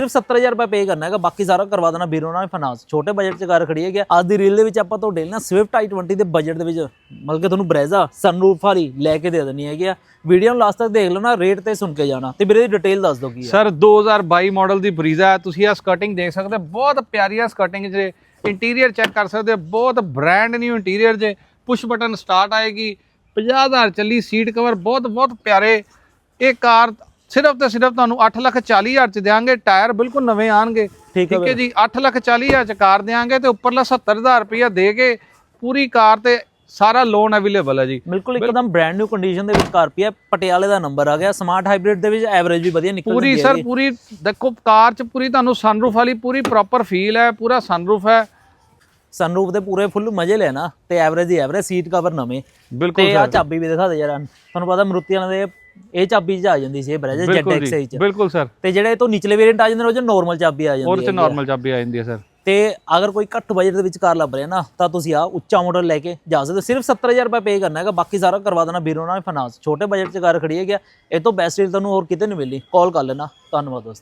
ਸਿਰਫ 70000 ਰੁਪਏ ਪੇ ਕਰਨਾ ਹੈਗਾ, ਬਾਕੀ ਸਾਰਾ ਕਰਵਾ ਦੇਣਾ ਵੀਰੋ ਨਾਲ ਫਾਈਨਾਂਸ ਛੋਟੇ ਬਜਟ 'ਚ ਕਾਰ ਖੜੀ ਹੈਗੀ ਅੱਜ ਦੀ ਰੀਲ ਦੇ ਵਿੱਚ ਆਪਾਂ ਤੁਹਾਡੇ ਲਈ ਨਾ ਸਵਿਫਟ i20 ਦੇ ਬਜਟ ਦੇ ਵਿੱਚ, ਮਤਲਬ ਕਿ ਤੁਹਾਨੂੰ ਬ੍ਰੈਜ਼ਾ ਸਨਰੂਫ ਵਾਲੀ ਲੈ ਕੇ ਦੇ ਦੇਣੀ ਹੈਗੀ ਆ। ਵੀਡੀਓ ਨੂੰ ਲਾਸਟ ਤੱਕ ਦੇਖ ਲਓ ਨਾ ਰੇਟ ਤੇ ਸੁਣ ਕੇ ਜਾਣਾ। ਤੇ ਵੀਰੇ ਦੀ ਡਿਟੇਲ ਦੱਸ ਦਿਓ ਕੀ ਹੈ ਸਰ 2022 ਮਾਡਲ ਦੀ ਬਰੀਜ਼ਾ ਹੈ, ਤੁਸੀਂ ਆ ਸਕਰਟਿੰਗ ਦੇਖ ਸਕਦੇ ਹੋ, ਬਹੁਤ ਪਿਆਰੀ ਆ ਸਕਰਟਿੰਗ ਜੇ। ਇੰਟੀਰੀਅਰ ਚੈੱਕ ਕਰ ਸਕਦੇ ਬਹੁਤ ਬ੍ਰਾਂਡ ਨਿਊ ਇੰਟੀਰੀਅਰ ਜੇ। ਪੁਸ਼ ਬਟਨ ਸਟਾਰਟ ਆਏਗੀ 50000 ਚੱਲੀ ਸੀਟ ਕਵਰ ਬਹੁਤ ਬਹੁਤ ਪਿਆਰੇ। ਇਹ ਕਾਰ ਸਿਰਫ ਤੇ ਸਿਰਫ ਤੁਹਾਨੂੰ 8 ਲੱਖ 40 ਹਜ਼ਾਰ ਚ ਦੇਾਂਗੇ ਟਾਇਰ ਬਿਲਕੁਲ ਨਵੇਂ ਆਣਗੇ। ਠੀਕ ਹੈ ਜੀ 8 ਲੱਖ 40 ਹਜ਼ਾਰ ਚ ਕਾਰ ਦੇਾਂਗੇ ਤੇ ਉੱਪਰਲਾ 70000 ਰੁਪਇਆ ਦੇ ਕੇ ਪੂਰੀ ਕਾਰ ਤੇ ਸਾਰਾ ਲੋਨ ਅਵੇਲੇਬਲ ਹੈ ਜੀ। ਬਿਲਕੁਲ ਇੱਕਦਮ ਬ੍ਰਾਂਡ ਨਿਊ ਕੰਡੀਸ਼ਨ ਦੇ ਵਿੱਚ ਕਾਰ ਪਈ ਹੈ ਪਟਿਆਲੇ ਦਾ ਨੰਬਰ ਆ ਗਿਆ ਸਮਾਰਟ ਹਾਈਬ੍ਰਿਡ ਦੇ ਵਿੱਚ ਐਵਰੇਜ ਵੀ ਵਧੀਆ ਨਿਕਲ ਪੂਰੀ ਸਰ। ਪੂਰੀ ਦੇਖੋ ਕਾਰ ਚ ਪੂਰੀ ਤੁਹਾਨੂੰ ਸਨਰੂਫ ਵਾਲੀ ਪੂਰੀ ਪ੍ਰੋਪਰ ਫੀਲ ਹੈ ਪੂਰਾ ਸਨਰੂਫ ਹੈ। ਸਨਰੂਫ ਦੇ ਪੂਰੇ ਫੁੱਲ ਮਜ਼ੇ ਲੈਣਾ ਤੇ ਐਵਰੇਜ ਹੀ ਐਵਰੇਜ ਸੀਟ ਕਵਰ ਨਵੇਂ। ਬਿਲਕੁਲ ਤੇ ਆ ਚਾਬੀ ਵੀ ਦਿਖਾ ਦੇ ਯਾਰ ਤੁਹਾਨੂੰ ਪਤਾ ਮਰੂਤੀ ਵਾਲਿਆਂ ਦੇ ਇਹ ਚਾਬੀ 'ਚ ਆ ਜਾਂਦੀ ਸੀ ਇਹ ਬ੍ਰੈਜ ਬਿਲਕੁਲ ZX8 ਜੀ ਚ। ਬਿਲਕੁਲ ਸਰ। ਤੇ ਜਿਹੜੇ ਇਹ ਤੋਂ ਨਿਚਲੇ ਵੇਰੀਐਂਟ ਆ ਜਾਂਦੇ ਨੇ ਉਹ 'ਚ ਨਾਰਮਲ ਚਾਬੀ ਆ ਜਾਂਦੀ ਉਹਦੇ ਚ ਹੈ ਨਾਰਮਲ ਚਾਬੀ ਆ ਜਾਂਦੀ ਹੈ ਸਰ। ਤੇ ਅਗਰ ਕੋਈ ਘੱਟ ਬਜਟ ਦੇ ਵਿੱਚ ਕਾਰ ਲੱਭ ਰਿਹਾ ਨਾ ਤਾਂ ਤੁਸੀਂ ਆ ਉੱਚਾ ਮਾਡਲ ਲੈ ਕੇ ਜਾ ਸਕਦੇ ਹੋ। ਸਿਰਫ 70000 ਰੁਪਏ ਪੇ ਕਰਨਾ ਹੈਗਾ ਬਾਕੀ ਸਾਰਾ ਕਰਵਾ ਦੇਣਾ ਵੀਰੋ ਨਾਲ ਫਾਈਨਾਂਸ ਛੋਟੇ ਬਜਟ 'ਚ ਕਾਰ ਖੜੀ ਹੈਗੀ ਆ। ਇਹ ਤੋਂ ਬੈਸਟ ਡੀਲ ਤੁਹਾਨੂੰ ਹੋਰ ਕਿਤੇ ਨਹੀਂ ਮਿਲਣੀ। ਕਾਲ ਕਰ ਲੈਣਾ। ਧੰਨਵਾਦ ਦੋਸਤੋ।